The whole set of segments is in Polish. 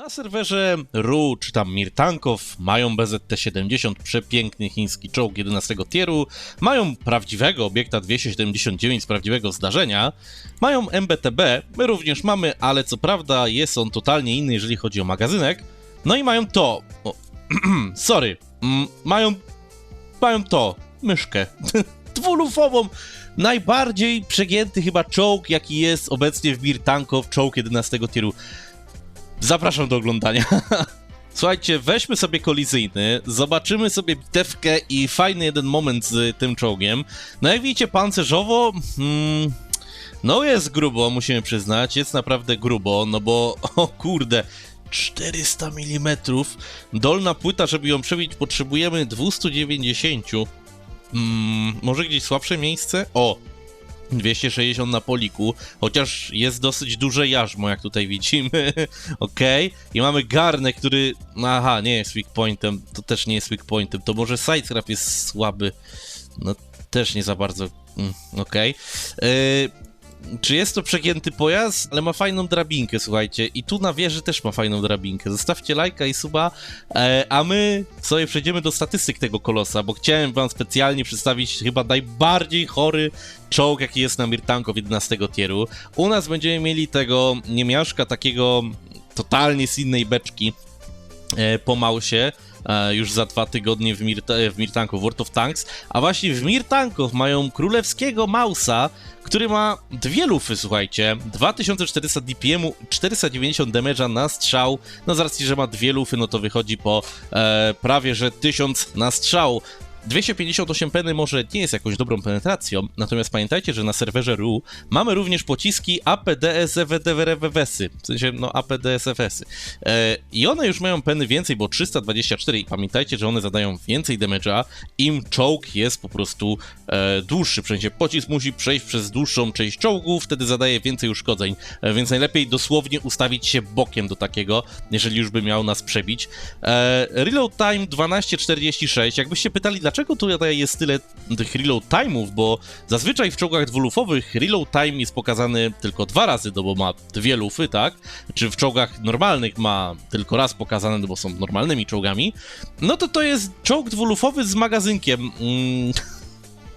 Na serwerze RU czy tam Mirtankow mają BZT-70, przepiękny chiński czołg 11 tieru, mają prawdziwego obiekta 279 z prawdziwego zdarzenia, mają MBTB, my również mamy, ale co prawda jest on totalnie inny, jeżeli chodzi o magazynek, no i mają to, o, sorry, mm, mają, mają to, myszkę, dwulufową, najbardziej przegięty chyba czołg, jaki jest obecnie w Mirtankow, czołg 11 tieru. Zapraszam do oglądania. Słuchajcie, weźmy sobie kolizyjny, zobaczymy sobie bitewkę i fajny jeden moment z tym czołgiem. No jak widzicie, pancerzowo, hmm, no jest grubo, musimy przyznać, jest naprawdę grubo, no bo, o kurde, 400 mm, dolna płyta, żeby ją przebić, potrzebujemy 290. Hmm, może gdzieś słabsze miejsce? O, 260 na poliku, chociaż jest dosyć duże jarzmo, jak tutaj widzimy. Okej. I mamy garnek, który. Aha, nie jest weak pointem. To też nie jest weak pointem. To może sidecraft jest słaby. No, też nie za bardzo. Mm, Okej. Yy, Czy jest to przegięty pojazd? Ale ma fajną drabinkę, słuchajcie. I tu na wieży też ma fajną drabinkę. Zostawcie lajka i suba, e, a my sobie przejdziemy do statystyk tego kolosa, bo chciałem wam specjalnie przedstawić chyba najbardziej chory czołg, jaki jest na Mirtankow 11 tieru. U nas będziemy mieli tego niemiaszka, takiego totalnie z innej beczki e, po Mausie. E, Już za dwa tygodnie w, Mirta, w Mirtankow World of Tanks, a właśnie w Mirtankow mają królewskiego Mausa, który ma dwie lufy, słuchajcie, 2400 DPM-u, 490 damage'a na strzał, no z racji, że ma dwie lufy, no to wychodzi po e, prawie, że 1000 na strzał. 258 peny może nie jest jakąś dobrą penetracją, natomiast pamiętajcie, że na serwerze RU mamy również pociski APDSFDWRWS-y, w sensie no APDSFS-y. E, I one już mają peny więcej, bo 324 i pamiętajcie, że one zadają więcej damage'a, im czołg jest po prostu e, dłuższy, w sensie pocisk musi przejść przez dłuższą część czołgu, wtedy zadaje więcej uszkodzeń, e, więc najlepiej dosłownie ustawić się bokiem do takiego, jeżeli już by miał nas przebić. E, reload time 12.46, jakbyście pytali, dlaczego tutaj jest tyle tych reload time'ów, bo zazwyczaj w czołgach dwulufowych reload time jest pokazany tylko dwa razy, no bo ma dwie lufy, tak? Czy w czołgach normalnych ma tylko raz pokazane, no bo są normalnymi czołgami, no to to jest czołg dwulufowy z magazynkiem. Mm.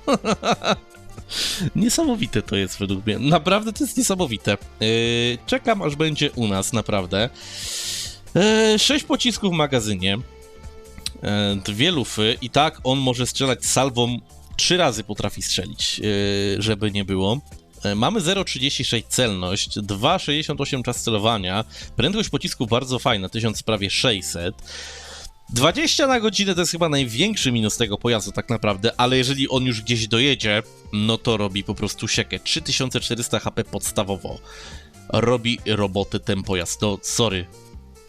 Niesamowite to jest według mnie. Naprawdę to jest niesamowite. Yy, czekam aż będzie u nas, naprawdę. Yy, sześć pocisków w magazynie. Dwie lufy i tak on może strzelać salwą. Trzy razy potrafi strzelić, yy, żeby nie było. Yy, Mamy 0,36 celność, 2,68 czas celowania, prędkość pocisku bardzo fajna, 1000 prawie 600. 20 na godzinę to jest chyba największy minus tego pojazdu tak naprawdę, ale jeżeli on już gdzieś dojedzie, no to robi po prostu siekę. 3400 HP podstawowo. Robi robotę ten pojazd. To sorry.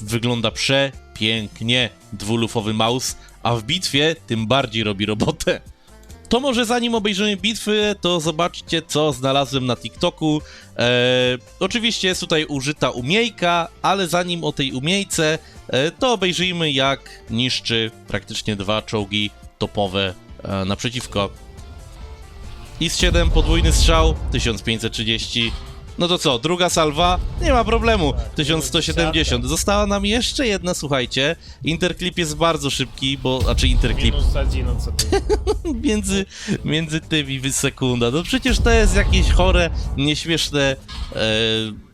Wygląda przepięknie dwulufowy mouse, a w bitwie tym bardziej robi robotę. To może zanim obejrzymy bitwy, to zobaczcie co znalazłem na TikToku. Eee, oczywiście jest tutaj użyta umiejka, ale zanim o tej umiejce, e, to obejrzyjmy jak niszczy praktycznie dwa czołgi topowe e, naprzeciwko. IS-7, podwójny strzał, 1530. No to co, druga salwa? Nie ma problemu. 1170. Została nam jeszcze jedna, słuchajcie. Interklip jest bardzo szybki, bo. A czy interklip? Między, między tymi sekunda. No przecież to jest jakieś chore, nieśmieszne e,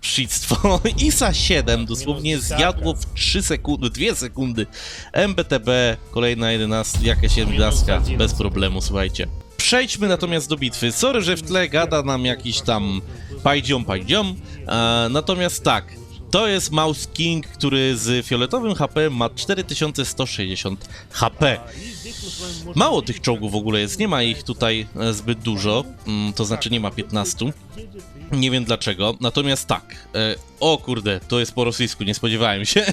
psictwo. ISA 7 dosłownie zjadło w 3 sekundy, 2 sekundy. MBTB, kolejna 11, jakaś 11, bez problemu, słuchajcie. Przejdźmy natomiast do bitwy. Sorry, że w tle gada nam jakiś tam pajdziom, pajdziom. E, natomiast tak, to jest Mouse King, który z fioletowym HP ma 4160 HP. Mało tych czołgów w ogóle jest, nie ma ich tutaj e, zbyt dużo, mm, to znaczy nie ma 15. Nie wiem dlaczego, natomiast tak. E, o kurde, to jest po rosyjsku, nie spodziewałem się.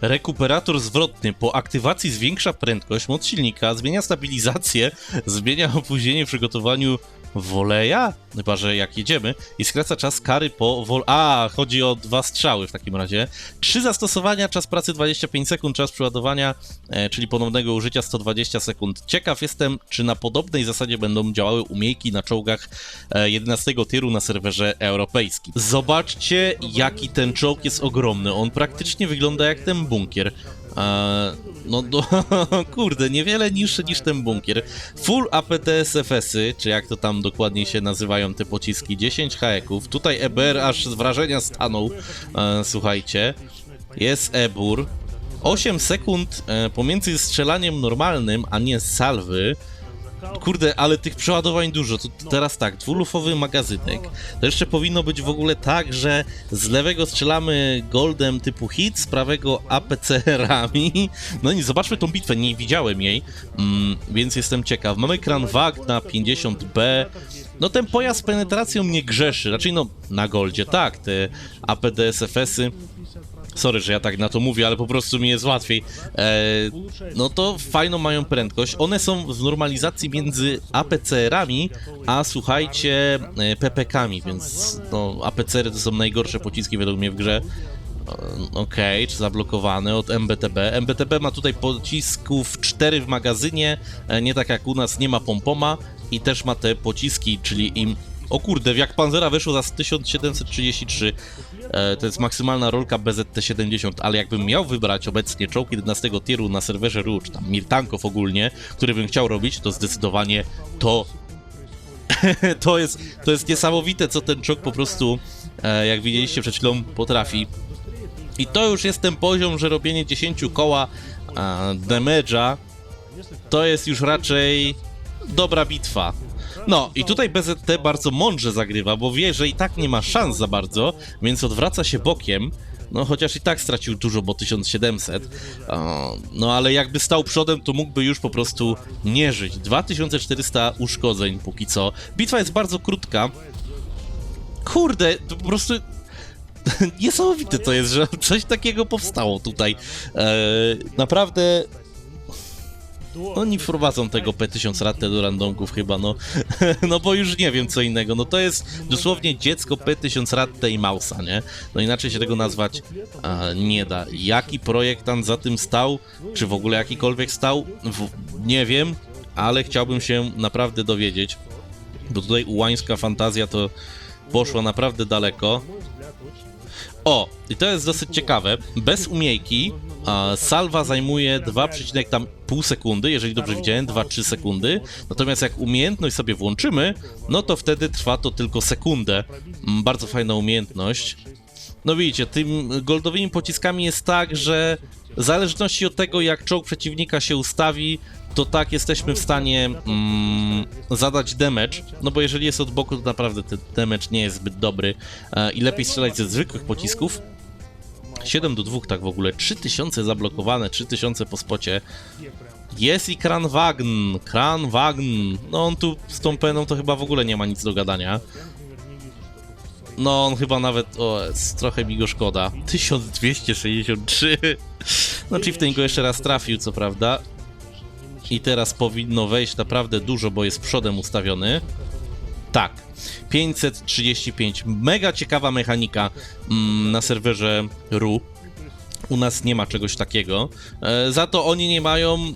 Rekuperator zwrotny po aktywacji zwiększa prędkość, moc silnika, zmienia stabilizację, zmienia opóźnienie w przygotowaniu woleja, chyba że jak jedziemy, i skraca czas kary po wol... A, chodzi o dwa strzały w takim razie. Trzy zastosowania, czas pracy 25 sekund, czas przeładowania, e, czyli ponownego użycia 120 sekund. Ciekaw jestem, czy na podobnej zasadzie będą działały umiejki na czołgach e, 11 tieru na serwerze europejskim. Zobaczcie, jaki ten czołg jest ogromny. On praktycznie wygląda jak ten bunkier. No, do, kurde, niewiele niższy niż ten bunkier. Full APTSFS-y, czy jak to tam dokładnie się nazywają te pociski, 10 haeków. Tutaj EBR aż z wrażenia stanął, e, słuchajcie. Jest EBUR. 8 sekund e, pomiędzy strzelaniem normalnym, a nie salwy. Kurde, ale tych przeładowań dużo. To teraz tak, dwulufowy magazynek. To jeszcze powinno być w ogóle tak, że z lewego strzelamy goldem typu hit, z prawego APCR-ami. No i zobaczmy tą bitwę, nie widziałem jej, mm, więc jestem ciekaw. Mamy kran WAG na 50B. No ten pojazd z penetracją nie grzeszy, raczej no na goldzie, tak, te APDSFS-y. Sorry, że ja tak na to mówię, ale po prostu mi jest łatwiej. E, no to fajną mają prędkość. One są w normalizacji między APCR-ami, a słuchajcie, e, PPK-ami, więc no, APCR-y to są najgorsze pociski według mnie w grze. E, Okej, czy zablokowane od MBTB. MBTB ma tutaj pocisków 4 w magazynie, e, nie tak jak u nas, nie ma pompoma i też ma te pociski, czyli im o kurde, jak Panzera wyszło za 1733. E, to jest maksymalna rolka BZT-70, ale jakbym miał wybrać obecnie czołg 11 tieru na serwerze Rouge, tam Mirtanków ogólnie, który bym chciał robić, to zdecydowanie to to jest, to jest niesamowite, co ten czołg po prostu, e, jak widzieliście przed chwilą, potrafi. I to już jest ten poziom, że robienie 10 koła e, damage'a to jest już raczej dobra bitwa. No i tutaj BZT bardzo mądrze zagrywa, bo wie, że i tak nie ma szans za bardzo, więc odwraca się bokiem. No chociaż i tak stracił dużo, bo 1700. O, no ale jakby stał przodem, to mógłby już po prostu nie żyć. 2400 uszkodzeń póki co. Bitwa jest bardzo krótka. Kurde, to po prostu niesamowite to jest, że coś takiego powstało tutaj. E, naprawdę oni wprowadzą tego P1000 ratę do randomków chyba, no. no bo już nie wiem co innego. No to jest dosłownie dziecko P1000 ratę i Mausa, nie? No inaczej się tego nazwać a, nie da. Jaki projektant za tym stał? Czy w ogóle jakikolwiek stał? W, nie wiem, ale chciałbym się naprawdę dowiedzieć. Bo tutaj ułańska fantazja to poszła naprawdę daleko. O, i to jest dosyć ciekawe. Bez umiejki salwa zajmuje 2,5 sekundy, jeżeli dobrze widziałem, 2-3 sekundy. Natomiast jak umiejętność sobie włączymy, no to wtedy trwa to tylko sekundę. Mm, Bardzo fajna umiejętność. No widzicie, tym goldowymi pociskami jest tak, że w zależności od tego, jak czołg przeciwnika się ustawi, to tak jesteśmy w stanie mm, zadać damage, no bo jeżeli jest od boku, to naprawdę ten damage nie jest zbyt dobry e, i lepiej strzelać ze zwykłych pocisków. 7 do 2 tak w ogóle, 3000 zablokowane, 3000 po spocie. Jest i Kran Wagn, Kran Wagn, no on tu z tą peną to chyba w ogóle nie ma nic do gadania. No on chyba nawet, o trochę mi go szkoda. 1263, no Chieftain go jeszcze raz trafił co prawda. I teraz powinno wejść naprawdę dużo, bo jest przodem ustawiony. Tak, 535. Mega ciekawa mechanika mm, na serwerze RU. U nas nie ma czegoś takiego. E, za to oni nie mają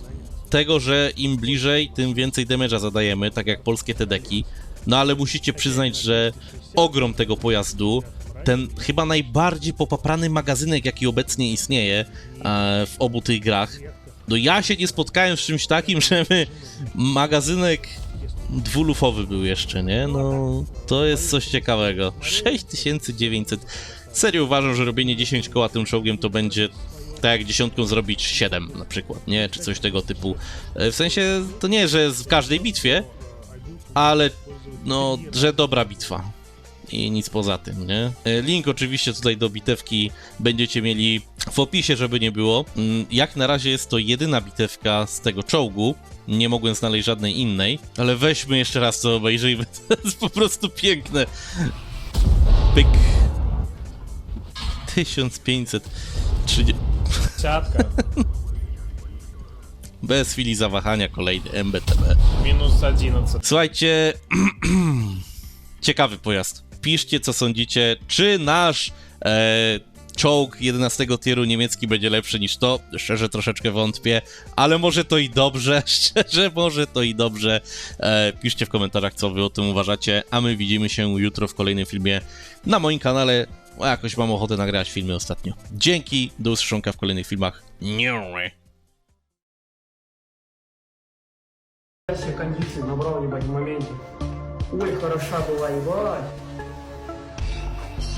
tego, że im bliżej, tym więcej damage'a zadajemy, tak jak polskie TDeki. No ale musicie przyznać, że ogrom tego pojazdu, ten chyba najbardziej popaprany magazynek, jaki obecnie istnieje e, w obu tych grach. No ja się nie spotkałem z czymś takim, żeby magazynek dwulufowy był jeszcze, nie? No to jest coś ciekawego. 6900. Serio uważam, że robienie 10 koła tym czołgiem to będzie tak jak dziesiątką zrobić 7 na przykład, nie? Czy coś tego typu. E, W sensie to nie, że jest w każdej bitwie, ale no, że dobra bitwa. I nic poza tym, nie? E, Link oczywiście tutaj do bitewki będziecie mieli w opisie, żeby nie było. Mm, jak na razie jest to jedyna bitewka z tego czołgu. Nie mogłem znaleźć żadnej innej, ale weźmy jeszcze raz to obejrzyjmy. To jest po prostu piękne. Pyk. 1530. Ciatka. Bez chwili zawahania kolejny MBTB. Minus 11. Słuchajcie, ciekawy pojazd. Piszcie co sądzicie, czy nasz e, czołg 11 tieru niemiecki będzie lepszy niż to. Szczerze troszeczkę wątpię, ale może to i dobrze, szczerze może to i dobrze. E, piszcie w komentarzach, co wy o tym uważacie, a my widzimy się jutro w kolejnym filmie na moim kanale. O, jakoś mam ochotę nagrać filmy ostatnio. Dzięki, do usłyszonka w kolejnych filmach. Nie. Все кондиции набрал, ебать, в моменте. Ой, хороша была, ебать.